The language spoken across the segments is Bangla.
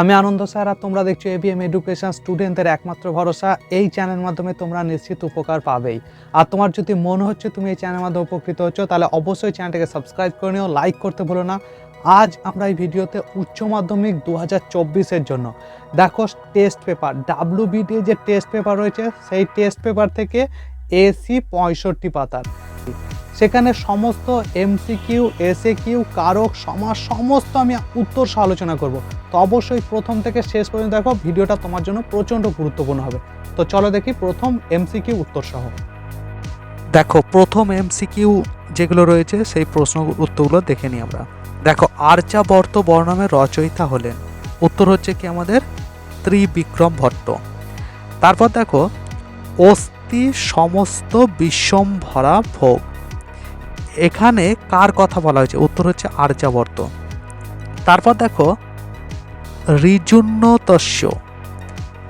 আমি আনন্দ স্যার, আর তোমরা দেখছ এবিএম এডুকেশন স্টুডেন্টদের একমাত্র ভরসা, এই চ্যানেল মাধ্যমে তোমরা নিশ্চিত উপকার পাবেই। আর তোমার যদি মনে হচ্ছে তুমি এই চ্যানেলের মাধ্যমে উপকৃত হচ্ছ, তাহলে অবশ্যই চ্যানেলটাকে সাবস্ক্রাইব করে নিও লাইক করতে ভুলো না। আজ আমরা এই ভিডিওতে উচ্চ মাধ্যমিক দু হাজার জন্য। দেখো টেস্ট পেপার ডাব্লিউবিডি যে টেস্ট পেপার রয়েছে, সেই টেস্ট পেপার থেকে এসি পঁয়ষট্টি পাতার। সেখানে সমস্ত এমসিকিউ এসএ কিউ কারক, সমাজ, সমস্ত আমি উত্তর সহ আলোচনা করব। তো অবশ্যই প্রথম থেকে শেষ পর্যন্ত দেখো, ভিডিওটা তোমার জন্য প্রচণ্ড গুরুত্বপূর্ণ হবে। তো চলো দেখি প্রথম এমসিকিউ উত্তর সহ। দেখো, প্রথম এমসিকিউ যেগুলো রয়েছে, সেই প্রশ্ন উত্তরগুলো দেখে নিই আমরা। দেখো আর্যাবর্ত বর্ণমের রচয়িতা হলেন। উত্তর হচ্ছে কি আমাদের? ত্রিবিক্রম ভট্ট। তারপর দেখো, অস্থি সমস্ত বিষম ভরা ভোগ। এখানে কার কথা বলা হয়েছে? উত্তর হচ্ছে আর্যাবর্ত। তারপর দেখো ঋজুন্নতস্য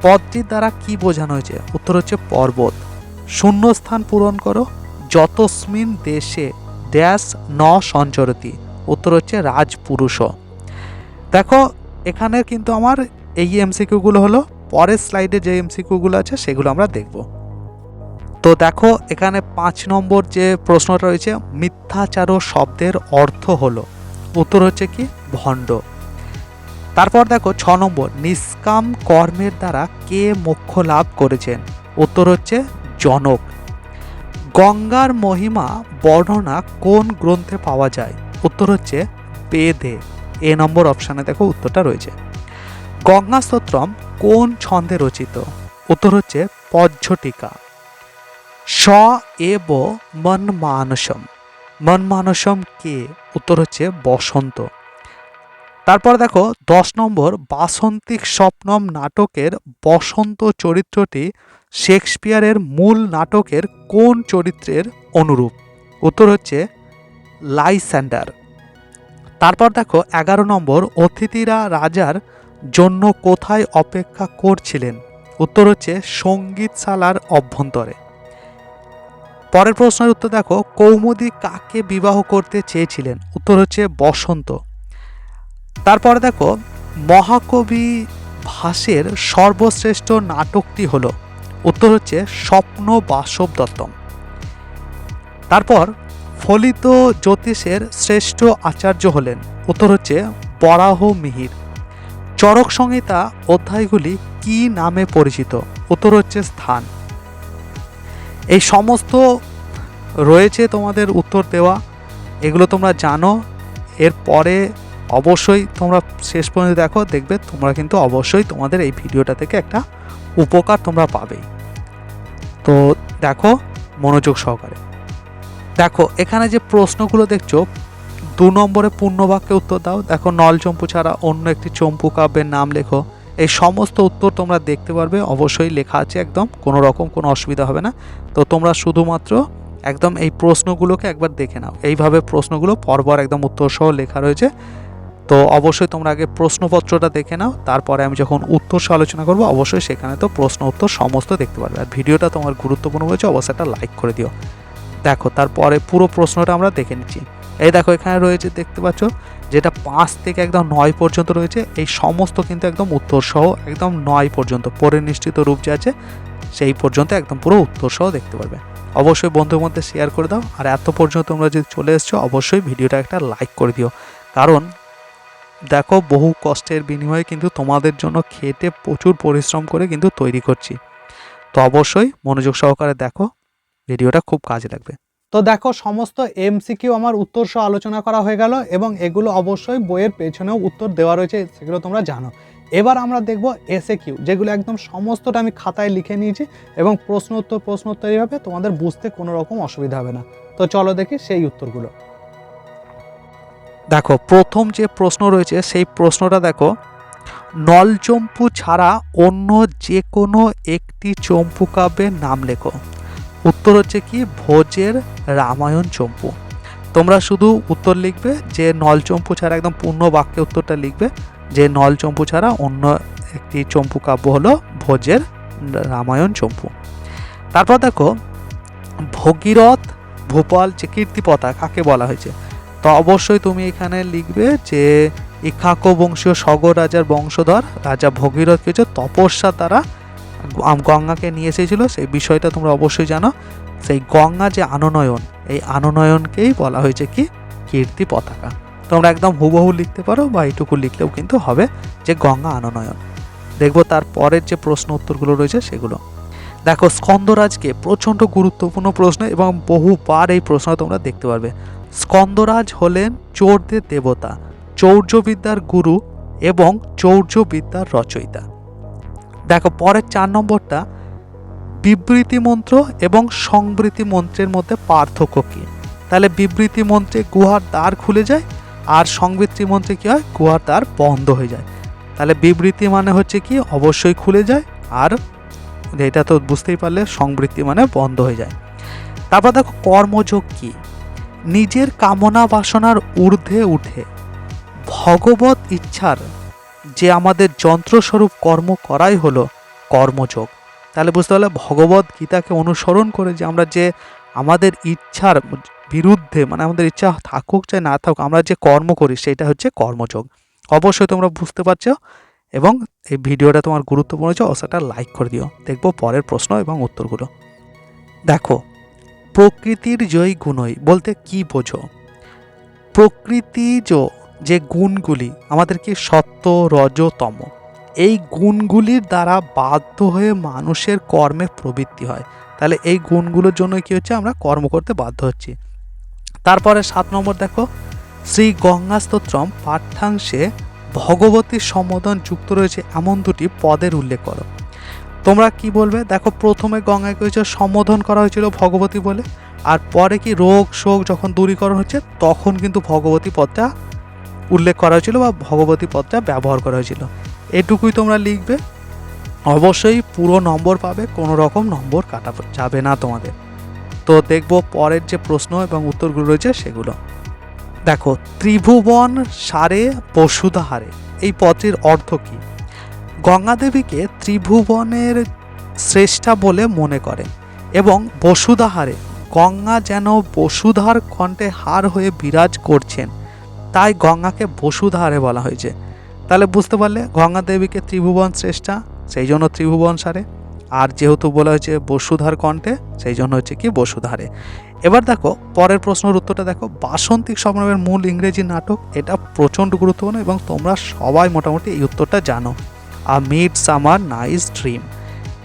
পদটির দ্বারা কি বোঝানো হয়েছে? উত্তর হচ্ছে পর্বত। শূন্যস্থান পূরণ করো। যতস্মিন দেশে ড্যাশ ন সঞ্চরতি। উত্তর হচ্ছে রাজপুরুষ। দেখো, এখানে কিন্তু আমার এই এমসিকিউগুলো হলো। পরের স্লাইডে যে এমসিকিউগুলো আছে, সেগুলো আমরা দেখব। তো দেখো, এখানে পাঁচ নম্বর যে প্রশ্নটা রয়েছে, মিথ্যাচার শব্দের অর্থ হলো। উত্তর হচ্ছে কি? ভণ্ড। তারপর দেখো, ছ নম্বর, নিষ্কাম কর্মের দ্বারা কে মোক্ষ লাভ করেছেন? উত্তর হচ্ছে জনক। গঙ্গার মহিমা বর্ণনা কোন গ্রন্থে পাওয়া যায়? উত্তর হচ্ছে বেদে। এ নম্বর অপশানে দেখো, উত্তরটা রয়েছে। গঙ্গা স্তোত্রম কোন ছন্দে রচিত? উত্তর হচ্ছে পজ্ঝটিকা স এব মন মানসম মন মানসম কে? উত্তর হচ্ছে বসন্ত। তারপর দেখো, দশ নম্বর, বাসন্তিক স্বপ্নম নাটকের বসন্ত চরিত্রটি শেক্সপিয়ারের মূল নাটকের কোন চরিত্রের অনুরূপ? উত্তর হচ্ছে লাইস্যান্ডার তারপর দেখো, এগারো নম্বর, অতিথিরা রাজার জন্য কোথায় অপেক্ষা করছিলেন? উত্তর হচ্ছে সঙ্গীতশালার অভ্যন্তরে। পরের প্রশ্নের উত্তর দেখো, কৌমুদী কাকে বিবাহ করতে চেয়েছিলেন? উত্তর হচ্ছে বসন্ত। তারপরে দেখো, মহাকবি ভাসের সর্বশ্রেষ্ঠ নাটকটি হলো, উত্তর হচ্ছে স্বপ্ন বাসব দত্তম। তারপর ফলিত জ্যোতিষের শ্রেষ্ঠ আচার্য হলেন, উত্তর হচ্ছে বরাহ মিহির। চরক সংহিতা অধ্যায়গুলি কি নামে পরিচিত? উত্তর হচ্ছে স্থান। এই সমস্ত রয়েছে তোমাদের উত্তর দেওয়া। এগুলো তোমরা জানো। এরপরে অবশ্যই তোমরা শেষ পর্যন্ত দেখো, দেখবে তোমরা কিন্তু অবশ্যই তোমাদের এই ভিডিওটা থেকে একটা উপকার তোমরা পাবেই তো দেখো, মনোযোগ সহকারে। দেখো, এখানে যে প্রশ্নগুলো দেখছ, দু নম্বরে পূর্ণবাক্যে উত্তর দাও। দেখো নল চম্পু ছাড়া অন্য একটি চম্পু কাব্যের নাম লেখো। এই সমস্ত উত্তর তোমরা দেখতে পারবে। অবশ্যই লেখা আছে একদম, কোনো রকম কোনো অসুবিধা হবে না। তো তোমরা শুধুমাত্র একদম এই প্রশ্নগুলোকে একবার দেখে নাও। এইভাবে প্রশ্নগুলো পরপর একদম উত্তর সহ লেখা রয়েছে। তো অবশ্যই তোমরা আগে প্রশ্নপত্রটা দেখে নাও, তারপরে আমি যখন উত্তর সহ আলোচনা করব, অবশ্যই সেখানে তো প্রশ্ন উত্তর সমস্ত দেখতে পারবে। আর ভিডিওটা তোমার গুরুত্বপূর্ণ হয়েছে, অবশ্যই একটা লাইক করে দিও। দেখো, তারপরে পুরো প্রশ্নটা আমরা দেখে নিচ্ছি। এই দেখো, এখানে রয়েছে, দেখতে পাচ্ছ যেটা পাঁচ থেকে একদম নয় পর্যন্ত রয়েছে, এই সমস্ত কিন্তু একদম উত্তর সহ একদম নয় পর্যন্ত, পরে নিশ্চিত রূপ যে আছে, সেই পর্যন্ত একদম পুরো উত্তর সহ দেখতে পারবে। অবশ্যই বন্ধুর মধ্যে শেয়ার করে দাও, আর এত পর্যন্ত তোমরা যদি চলে এসছো, অবশ্যই ভিডিওটা একটা লাইক করে দিও। কারণ, দেখো বহু কষ্টের বিনিময়ে কিন্তু তোমাদের জন্য খেটে প্রচুর পরিশ্রম করে কিন্তু তৈরি করছি। তো অবশ্যই মনোযোগ সহকারে দেখো, ভিডিওটা খুব কাজে লাগবে। তো দেখো, সমস্ত এমসিকিউ আমার উত্তর সহ আলোচনা করা হয়ে গেল এবং এগুলো অবশ্যই বইয়ের পেছনেও উত্তর দেওয়া রয়েছে, সেগুলো তোমরা জানো। এবার আমরা দেখব এসএ কিউ যেগুলো একদম সমস্তটা আমি খাতায় লিখে নিয়েছি এবং প্রশ্ন উত্তর প্রশ্ন উত্তর এইভাবে তোমাদের বুঝতে কোনো রকম অসুবিধা হবে না। তো চলো দেখি সেই উত্তরগুলো। দেখো, প্রথম যে প্রশ্ন রয়েছে, সেই প্রশ্নটা দেখো নলচম্পু ছাড়া অন্য যে কোনো একটি চম্পু কাব্যের নাম লেখো। উত্তর হচ্ছে কি, ভোজের রামায়ণ চম্পু। তোমরা শুধু উত্তর লিখবে, যে নলচম্পু ছাড়া একদম পূর্ণ বাক্যে উত্তরটা লিখবে, যে নলচম্পু ছাড়া অন্য একটি চম্পু কাব্য হলো ভোজের রামায়ণ চম্পু। তারপর দেখো, ভগীরথ ভোপাল যে কীর্তিপতা কাকে বলা হয়েছে? তো অবশ্যই তুমি এখানে লিখবে যে ইক্ষাকো বংশীয় সগর রাজার বংশধর রাজা ভগীরথ কিছু তপস্যা তারা গঙ্গাকে নিয়ে এসেছিল, সেই বিষয়টা তোমরা অবশ্যই জানো। সেই গঙ্গা যে আননয়ন, এই আননয়নকেই বলা হয়েছে কি? কীর্তি পতাকা। তোমরা একদম হুবহু লিখতে পারো বা এইটুকু লিখলেও কিন্তু হবে যে গঙ্গা আননয়ন। দেখব তার পরের যে প্রশ্ন উত্তরগুলো রয়েছে সেগুলো। দেখো, স্কন্দরাজকে প্রচণ্ড গুরুত্বপূর্ণ প্রশ্ন এবং বহুবার এই প্রশ্ন তোমরা দেখতে পারবে। স্কন্দরাজ হলেন চৌর্যের দেবতা, চৌর্যবিদ্যার গুরু এবং চৌর্যবিদ্যার রচয়িতা। দেখো, পরের চার নম্বরটা বিবৃতি মন্ত্র এবং সংবৃতি মন্ত্রের মধ্যে পার্থক্য কী? তাহলে বিবৃতি মন্ত্রে গুহার দ্বার খুলে যায় আর সংবৃত্তি মন্ত্রে কী হয়? গুহার দ্বার বন্ধ হয়ে যায়। তাহলে বিবৃতি মানে হচ্ছে কি? অবশ্যই খুলে যায় আর এটা তো বুঝতেই পারলে সংবৃত্তি মানে বন্ধ হয়ে যায়। তারপর দেখো, কর্মযোগ কি? নিজের কামনা বাসনার ঊর্ধ্বে উঠে ভগবত ইচ্ছার যে আমাদের যন্ত্রস্বরূপ কর্ম করাই হলো কর্মযোগ। তাহলে বুঝতে পারলে ভগবত গীতাকে অনুসরণ করে যে আমরা যে আমাদের ইচ্ছার বিরুদ্ধে মানে আমাদের ইচ্ছা থাকুক চাই না থাকুক, আমরা যে কর্ম করি সেটা হচ্ছে কর্মযোগ। অবশ্যই তোমরা বুঝতে পারছ এবং এই ভিডিওটা তোমার গুরুত্বপূর্ণ হচ্ছে অবশ্যই লাইক করে দিও। দেখব পরের প্রশ্ন এবং উত্তরগুলো। দেখো, প্রকৃতির জয় গুণই বলতে কি বোঝো? প্রকৃতিজ যে গুণগুলি আমাদেরকে সত্য রজতম এই গুণগুলির দ্বারা বাধ্য হয়ে মানুষের কর্মে প্রবৃত্তি হয়। তাহলে এই গুণগুলোর জন্য কি হচ্ছে? আমরা কর্ম করতে বাধ্য হচ্ছি। তারপরে সাত নম্বর দেখো, শ্রী গঙ্গাস্তোত্রম পাঠ্যাংশে ভগবতীর সম্বোধন যুক্ত রয়েছে এমন দুটি পদের উল্লেখ করো। তোমরা কি বলবে? দেখো, প্রথমে গঙ্গাকে হচ্ছে সম্বোধন করা হয়েছিল ভগবতী বলে, আর পরে কি রোগ শোক যখন দূরীকরণ হচ্ছে, তখন কিন্তু ভগবতী পদটা উল্লেখ করা হয়েছিল বা ভগবতী পদটা ব্যবহার করা হয়েছিল। এটুকুই তোমরা লিখবে। অবশ্যই পুরো নম্বর পাবে, কোনো রকম নম্বর কাটা যাবে না তোমাদের। তো দেখব পরের যে প্রশ্ন এবং উত্তরগুলো রয়েছে সেগুলো। দেখো, ত্রিভুবন সারে বসুধাহারে এই পদটির অর্থ কী? গঙ্গাদেবীকে ত্রিভুবনের শ্রেষ্ঠা বলে মনে করেন এবং বসুধাহারে গঙ্গা যেন বসুধার কণ্ঠে হার হয়ে বিরাজ করছেন। তাই গঙ্গাকে বসুধারে বলা হয়েছে। তাহলে বুঝতে পারলে গঙ্গা দেবীকে ত্রিভুবন শ্রেষ্ঠা, সেই জন্য ত্রিভুবন সারে। আর যেহেতু বলা হয়েছে বসুধার কণ্ঠে, সেই জন্য হচ্ছে কি বসুধারে। এবার দেখো, পরের প্রশ্নের উত্তরটা দেখো। বাসন্তিক সম্রামের মূল ইংরেজি নাটক, এটা প্রচণ্ড গুরুত্বপূর্ণ এবং তোমরা সবাই মোটামুটি এই উত্তরটা জানো। A mid summer nice dream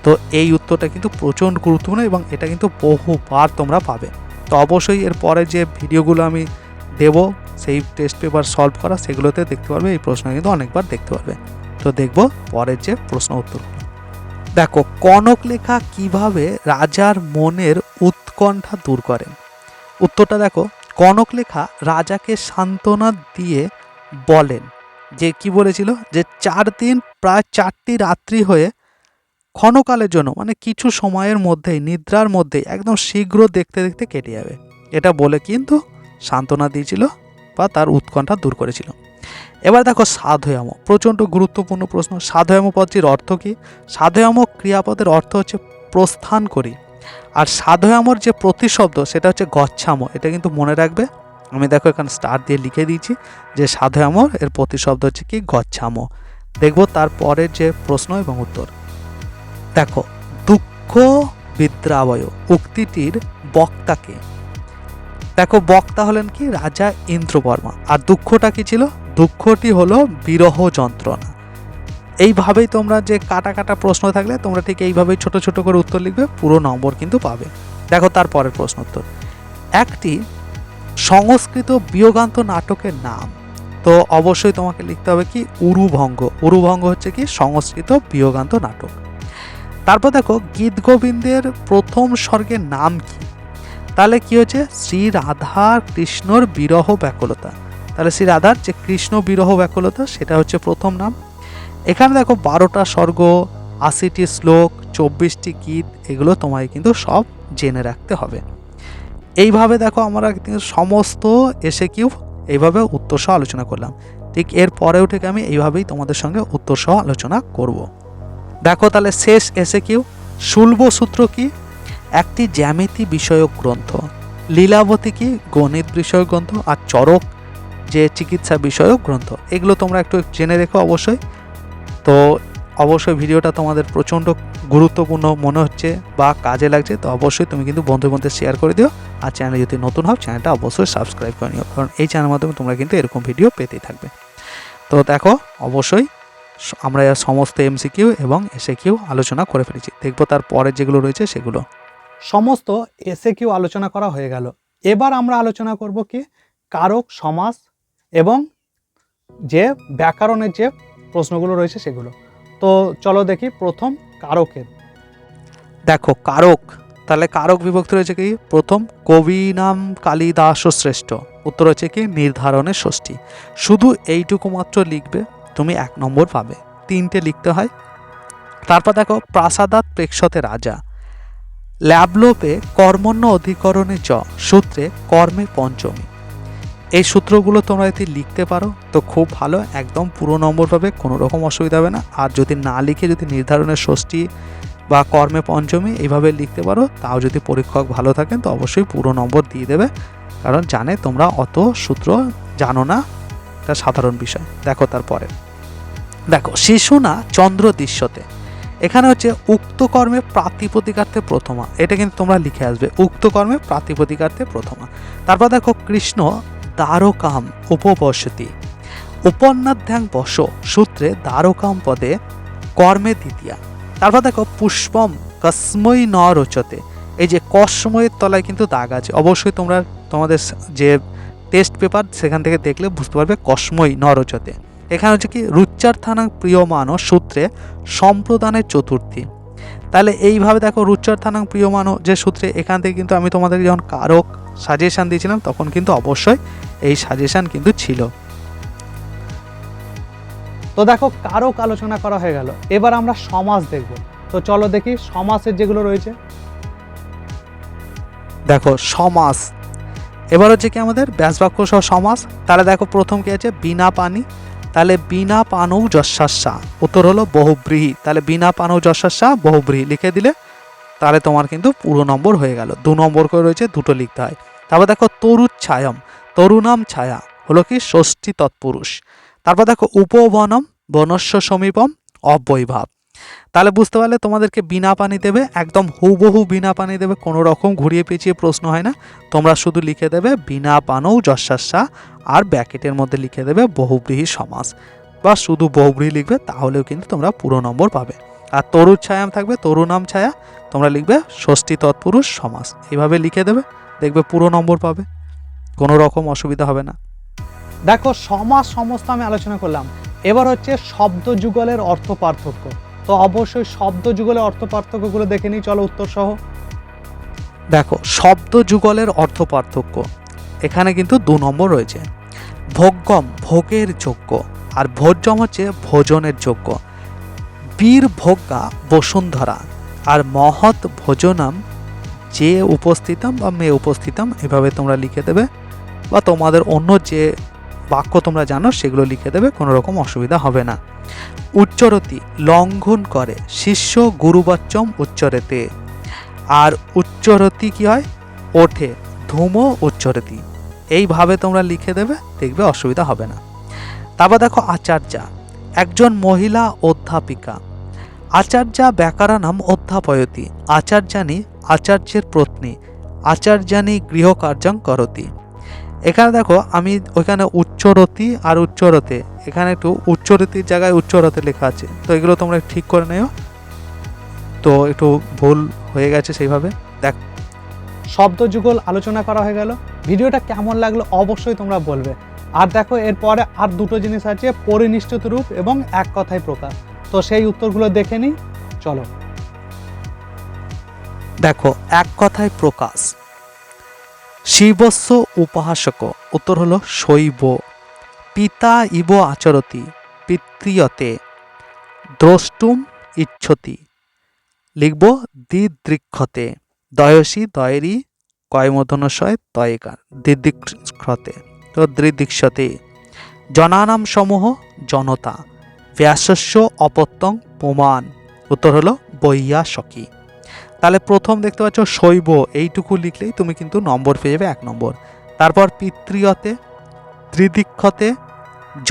তো এই উত্তরটা কিন্তু প্রচণ্ড গুরুত্বপূর্ণ এবং এটা কিন্তু বহুবার তোমরা পাবে। তো অবশ্যই এর পরে যে ভিডিওগুলো আমি দেব সেই টেস্ট পেপার সলভ করা, সেগুলোতে দেখতে পারবে, এই প্রশ্ন কিন্তু অনেকবার দেখতে পারবে। তো দেখব পরের যে প্রশ্ন উত্তর। দেখো, কনক লেখা কীভাবে রাজার মনের উৎকণ্ঠা দূর করেন উত্তরটা দেখো, কনক লেখা রাজাকে সান্ত্বনা দিয়ে বলেন। যে কি বলেছিল? যে চার দিন, প্রায় চারটি রাত্রি হয়ে ক্ষণকালের জন্য মানে কিছু সময়ের মধ্যেই, নিদ্রার মধ্যেই, একদম শীঘ্র দেখতে দেখতে কেটে যাবে। এটা বলে কিন্তু সান্ত্বনা দিয়েছিল বা তার উৎকণ্ঠা দূর করেছিল। এবার দেখো সাধয়াম, প্রচণ্ড গুরুত্বপূর্ণ প্রশ্ন। সাধয়াম পদটির অর্থ কী? সাধয়াম ক্রিয়াপদের অর্থ হচ্ছে প্রস্থান করি। আর সাধয়ামর যে প্রতিশব্দ, সেটা হচ্ছে গচ্ছাম। এটা কিন্তু মনে রাখবে। আমি দেখো এখানে স্টার দিয়ে লিখে দিয়েছি যে সাধয়ামর এর প্রতিশব্দ হচ্ছে কি? গচ্ছাম। দেখব তারপরের যে প্রশ্ন এবং উত্তর। দেখো, দুঃখ বিদ্রাবয় উক্তিটির বক্তাকে দেখো, বক্তা হলেন কি? রাজা ইন্দ্রবর্মা। আর দুঃখটা কি ছিল? দুঃখটি হলো বিরহ যন্ত্রণা। এইভাবেই তোমরা যে কাটা কাটা প্রশ্ন থাকলে, তোমরা ঠিক এইভাবেই ছোট ছোট করে উত্তর লিখবে, পুরো নম্বর কিন্তু পাবে। দেখো, তার পরের প্রশ্ন উত্তর একটি সংস্কৃত বিয়োগান্ত নাটকের নাম। তো অবশ্যই তোমাকে লিখতে হবে কি? উরুভঙ্গ। উরুভঙ্গ হচ্ছে কি? সংস্কৃত বিয়োগান্ত নাটক। তারপর দেখো গীত গোবিন্দের প্রথম স্বর্গের নাম কি? তাহলে কি হচ্ছে শ্রী রাধা কৃষ্ণর বিরহ ব্যাকুলতা। তাহলে শ্রী রাধার যে কৃষ্ণ বিরহ ব্যাকুলতা, সেটা হচ্ছে প্রথম নাম। এখানে দেখো বারোটা স্বর্গ, আশিটি শ্লোক, চব্বিশটি গীত, এগুলো তোমায় কিন্তু সব জেনে রাখতে হবে। এইভাবে দেখো আমরা কিন্তু সমস্ত এসে কিউ এইভাবে উত্তর সহ আলোচনা করলাম। ঠিক এর পরেও থেকে আমি এইভাবেই তোমাদের সঙ্গে উত্তর সহ আলোচনা করব। দেখো তাহলে শেষ এসে কিউ, শুল্ব সূত্র কি? একটি জ্যামিতি বিষয়ক গ্রন্থ। লীলাবতী কি গণিত বিষয়ক গ্রন্থ আর চরক যে চিকিৎসা বিষয়ক গ্রন্থ? এগুলো তোমরা একটু জেনে রেখো অবশ্যই। তো অবশ্যই ভিডিওটা তোমাদের প্রচণ্ড গুরুত্বপূর্ণ মনে হচ্ছে বা কাজে লাগছে, তো অবশ্যই তুমি কিন্তু বন্ধুর মধ্যে শেয়ার করে দিও। আর চ্যানেলে যদি নতুন হও চ্যানেলটা অবশ্যই সাবস্ক্রাইব করে নিও, কারণ এই চ্যানেলের মাধ্যমে তোমরা কিন্তু এরকম ভিডিও পেতেই থাকবে। তো দেখো, অবশ্যই আমরা সমস্ত এমসিকিউ এবং এসে কিউ আলোচনা করে ফেলেছি। দেখব তার পরে যেগুলো রয়েছে সেগুলো। সমস্ত এসে কিউ আলোচনা করা হয়ে গেল। এবার আমরা আলোচনা করব কি? কারক, সমাস এবং যে ব্যাকরণের যে প্রশ্নগুলো রয়েছে সেগুলো। তো চলো দেখি প্রথম কারকের। দেখো, কারক, তাহলে কারক বিভক্ত রয়েছে কি? প্রথম, কবি নাম কালিদাস শ্রেষ্ঠ। উত্তর হচ্ছে কি? নির্ধারণের ষষ্ঠী। শুধু এইটুকু মাত্র লিখবে, তুমি এক নম্বর পাবে। তিনটে লিখতে হয়। তারপর দেখো প্রাসাদাত প্রেক্ষতে রাজা। ল্যাবলোপে কর্মণ্য অধিকরণে জ সূত্রে কর্মে পঞ্চমী। এই সূত্রগুলো তোমরা যদি লিখতে পারো, তো খুব ভালো, একদম পুরো নম্বর পাবে, কোনো রকম অসুবিধা হবে না। আর যদি না লিখে যদি নির্ধারণের ষষ্ঠী বা কর্মে পঞ্চমী এইভাবে লিখতে পারো, তাও যদি পরীক্ষক ভালো থাকেন, তো অবশ্যই পুরো নম্বর দিয়ে দেবে। কারণ জানে তোমরা অত সূত্র জানো না, এটা সাধারণ বিষয়। দেখো তারপরে। দেখো, শিশু না চন্দ্র দৃশ্যতে। এখানে হচ্ছে উক্ত কর্মে প্রাতিপদিকার্থে প্রথমা। এটা কিন্তু তোমরা লিখে আসবে। উক্ত কর্মে প্রাতিপদিকার্থে প্রথমা। তারপর দেখো, কৃষ্ণ দ্বারকাম উপবসতি। উপন্যাধ্যাং বস সূত্রে দ্বারকাম পদে কর্মে দ্বিতীয়া। তারপর দেখো, পুষ্পম কসময় ন রোচতে। এই যে কসময়ের তলায় কিন্তু দাগ আছে। অবশ্যই তোমরা তোমাদের যে টেস্ট পেপার, সেখান থেকে দেখলে বুঝতে পারবে কসময় ন রোচতে। এখানে হচ্ছে কি, রুচ্চার থানা প্রিয় প্রিয়মানো সূত্রে সম্প্রদানের চতুর্থী। তাহলে এইভাবে দেখো রুচ্চার্থানাং প্রিয়মানো যে সূত্রে, এখান থেকে কিন্তু আমি তোমাদের যখন কারক সাজেশান দিয়েছিলাম, তখন কিন্তু অবশ্যই এই সাজেশান কিন্তু ছিল। তো দেখো, কারক আলোচনা করা হয়ে গেল। এবার আমরা সমাস দেখব। তো চলো দেখি সমাসের যেগুলো রয়েছে। দেখো সমাস এবার হচ্ছে কি আমাদের ব্যাসবাক্য সহ সমাস তাহলে দেখো, প্রথম কি আছে? বিনা পানি। তাহলে বিনা পানৌ যশাসা উত্তর হলো বহুব্রীহি। তাহলে বিনা পানৌ যশাসা বহুব্রীহি লিখে দিলে তাহলে তোমার কিন্তু পুরো নম্বর হয়ে গেল। দু নম্বর করে রয়েছে, দুটো লিখতে হয়। তারপর দেখো তরুচ্ছায়ম। তরুণাম ছায়া। হলো কি ষষ্ঠী তৎপুরুষ। তারপর দেখো উপবনম, বনস্য সমীপম, অব্যয়ভাব। তাহলে বুঝতে পারলে তোমাদেরকে বিনা পানি দেবে, একদম হুবহু বিনা পানি দেবে, কোনো রকম ঘুরিয়ে পেঁচিয়ে প্রশ্ন হয় না। তোমরা শুধু লিখে দেবে, বিনা পানৌ যশাস্যা আর ব্যাকেটের মধ্যে লিখে দেবে, বহুব্রীহি সমাস বা শুধু বহুব্রীহি লিখবে, তাহলেও কিন্তু তোমরা পুরো নম্বর পাবে। আর তরুর ছায়াম থাকবে তরুণাম ছায়া, তোমরা লিখবে, ষষ্ঠী তৎপুরুষ সমাস এইভাবে লিখে দেবে, দেখবে পুরো নম্বর পাবে। কোনো রকম অসুবিধা হবে না। দেখো সমাজ সমস্ত আমি আলোচনা করলাম। এবার হচ্ছে শব্দ যুগলের অর্থ পার্থক্য। তো অবশ্যই শব্দ যুগলের অর্থ পার্থক্যগুলো দেখে নিই, চলো উত্তর সহ দেখো, শব্দ যুগলের অর্থ পার্থক্য। এখানে কিন্তু দু নম্বর রয়েছে। ভোগ্যম, ভোগের যোগ্য, আর ভোজ্যম হচ্ছে ভোজনের যোগ্য। বীর ভোগ্যা, বসুন্ধরা, আর মহৎ ভোজনাম যে উপস্থিতম বা মেয়ে উপস্থিতম, এভাবে তোমরা লিখে দেবে, বা তোমাদের অন্য যে বাক্য তোমরা জানো, সেগুলো লিখে দেবে কোনো রকম অসুবিধা হবে না। উচ্চরতি লঙ্ঘন করে, শিষ্য গুরুবাচ্যম উচ্চরেতে। আর উচ্চরতি কি হয়? ওঠে, ধূমো উচ্চরতি। এইভাবে তোমরা লিখে দেবে, দেখবে অসুবিধা হবে না। তারপর দেখো আচার্যা, একজন মহিলা অধ্যাপিকা। আচার্যা ব্যাকারানাম অধ্যাপয়তি। আচার্যানি আচার্যের পত্নী। আচার্যানি গৃহকার্যং করতি। এখানে দেখো আমি ওইখানে উচ্চরতি আর উচ্চরতে। এখানে একটু উচ্চরতির জায়গায় উচ্চরতে লেখা আছে। তো এগুলো তোমরা ঠিক করে নিও। তো একটু ভুল হয়ে গেছে সেইভাবে। দেখ। শব্দ যুগল আলোচনা করা হয়ে গেল। ভিডিওটা কেমন লাগল অবশ্যই তোমরা বলবে। আর দেখো এরপরে আর দুটো জিনিস আছে পরিনিশ্চিত রূপ এবং এক কথায় প্রকাশ। তো সেই উত্তরগুলো দেখে নিই। চলো। দেখো এক কথায় প্রকাশ। শিবস্য উপাসক উত্তর হলো শৈব। পিতা ইব আচরতি, পিতৃয়তে। দ্রষ্টুম ইচ্ছতি। লিখব দিদৃক্ষতে। দয়সী, দয়েরি কয়মধনশয় তয়কার দিদৃক্ষতে। তো দৃদীক্ষতে। জনানাম সমূহ জনতা। ব্যাসস্য অপত্যং প্রমাণ। উত্তর হলো বৈয়াসকি। তাহলে প্রথম দেখতে পাচ্ছ শৈব, এইটুকু লিখলেই তুমি কিন্তু নম্বর পেয়ে যাবে এক নম্বর। তারপর পিতৃয়তে, ত্রিদিক্ষতে,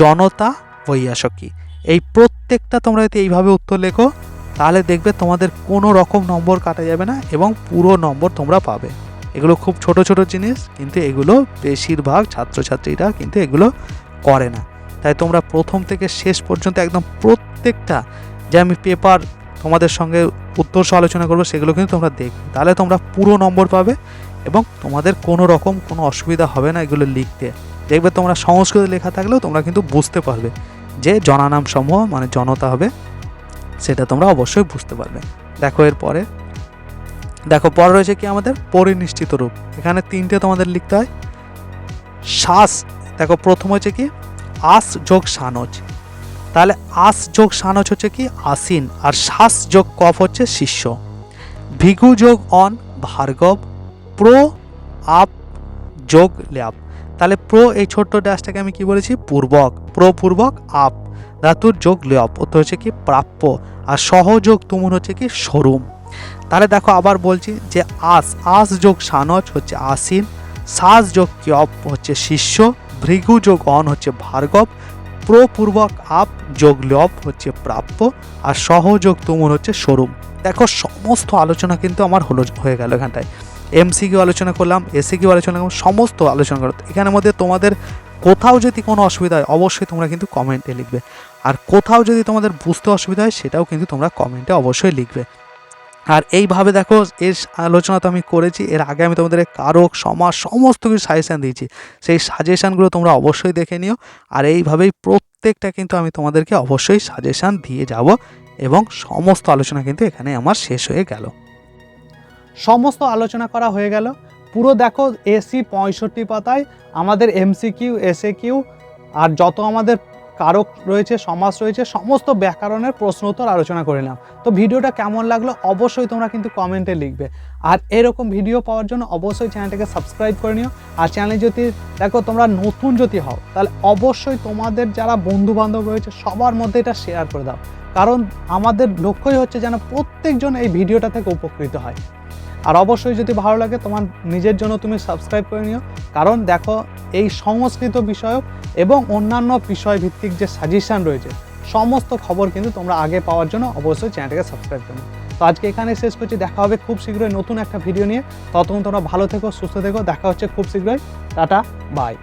জনতা, বৈয়াসকি। এই প্রত্যেকটা তোমরা যদি এইভাবে উত্তর লেখো, তাহলে দেখবে তোমাদের কোনো রকম নম্বর কাটা যাবে না এবং পুরো নম্বর তোমরা পাবে। এগুলো খুব ছোট ছোট জিনিস, কিন্তু এগুলো বেশিরভাগ ছাত্রছাত্রীরা কিন্তু এগুলো করে না। তাই তোমরা প্রথম থেকে শেষ পর্যন্ত একদম প্রত্যেকটা, যে আমি পেপার তোমাদের সঙ্গে উত্তর সহ আলোচনা করব, সেগুলো কিন্তু তোমরা দেখবে তাহলে তোমরা পুরো নম্বর পাবে এবং তোমাদের কোনো রকম কোনো অসুবিধা হবে না এগুলো লিখতে। দেখবে তোমরা সংস্কৃত লেখা থাকলেও তোমরা কিন্তু বুঝতে পারবে যে জনানাম সমূহ মানে জনতা হবে, সেটা তোমরা অবশ্যই বুঝতে পারবে। দেখো এরপরে, দেখো পরে রয়েছে কি আমাদের? পরিনিষ্ঠিত রূপ। এখানে তিনটে তোমাদের লিখতে হয়। শ্বাস দেখো প্রথম হচ্ছে কি, আস যোগ সানজ। তাহলে আস যোগ সানজ হচ্ছে কি? আসিন। আর শ্বাস যোগ কফ হচ্ছে শিষ্য। ভিগু যোগ অন ভার্গব, প্রো আপ যোগ ল্যাব তাহলে প্রো এই ছোট্ট ড্যাশটাকে আমি কি বলেছি? পূর্বক। প্রো পূর্বক, আপ। ধাতুর যোগ ল্যাব উত্তর হচ্ছে কি? প্রাপ্য। আর সহযোগ তুমুন হচ্ছে কি? শোরুম তাহলে দেখো আবার বলছি যে আস। আস যোগ সানজ হচ্ছে আসিন। শ্বাস যোগ ক্যপ হচ্ছে শিষ্য। ভৃগু যোগ অন হচ্ছে ভার্গব। প্রপূর্বক আপ যোগ লব হচ্ছে প্রাপ্য আর সহযোগ তুমুন হচ্ছে স্বরূপ দেখো, সমস্ত আলোচনা কিন্তু আমার হলো হয়ে গেল এখানটায়। এমসিকিউ আলোচনা করলাম, এসিকিউ আলোচনা করলাম, সমস্ত আলোচনা করলাম। এখানের মধ্যে তোমাদের কোথাও যদি কোনো অসুবিধা হয়, অবশ্যই তোমরা কিন্তু কমেন্টে লিখবে। আর কোথাও যদি তোমাদের বুঝতে অসুবিধা হয়, সেটাও কিন্তু তোমরা কমেন্টে অবশ্যই লিখবে। আর এইভাবে দেখো, এর আলোচনা তো আমি করেছি, এর আগে আমি তোমাদের কারক সমাজ সমস্ত কিছু সাজেশান দিয়েছি। সেই সাজেশানগুলো তোমরা অবশ্যই দেখে নিও, আর এইভাবেই প্রত্যেকটা কিন্তু আমি তোমাদেরকে অবশ্যই সাজেশান দিয়ে যাব এবং সমস্ত আলোচনা কিন্তু এখানে আমার শেষ হয়ে গেল। সমস্ত আলোচনা করা হয়ে গেল। পুরো দেখো, এসি পঁয়ষট্টি পাতায়, আমাদের এমসিকিউ এসএ কিউ আর যত আমাদের কারক রয়েছে, সমাস রয়েছে, সমস্ত ব্যাকরণের প্রশ্ন উত্তর আলোচনা করে নিলাম। তো ভিডিওটা কেমন লাগল অবশ্যই তোমরা কিন্তু কমেন্টে লিখবে। আর এরকম ভিডিও পাওয়ার জন্য অবশ্যই চ্যানেলটাকে সাবস্ক্রাইব করে নিও। আর চ্যানেলে যদি দেখো তোমরা নতুন যদি হও, তাহলে অবশ্যই তোমাদের যারা বন্ধু বান্ধব রয়েছে, সবার মধ্যে এটা শেয়ার করে দাও। কারণ আমাদের লক্ষ্যই হচ্ছে যেন প্রত্যেকজন এই ভিডিওটা থেকে উপকৃত হয়। আর অবশ্যই যদি ভালো লাগে, তোমার নিজের জন্য তুমি সাবস্ক্রাইব করে নিও। কারণ দেখো, এই সংস্কৃত বিষয়ক এবং অন্যান্য বিষয় ভিত্তিক যে সাজেশান রয়েছে, সমস্ত খবর কিন্তু তোমরা আগে পাওয়ার জন্য অবশ্যই চ্যানেলটাকে সাবস্ক্রাইব করো। তো আজকে এখানে শেষ করছি, দেখা হবে খুব শীঘ্রই নতুন একটা ভিডিও নিয়ে। ততক্ষণ তোমরা ভালো থেকো, সুস্থ থেকো, দেখা হচ্ছে খুব শীঘ্রই। Tata bye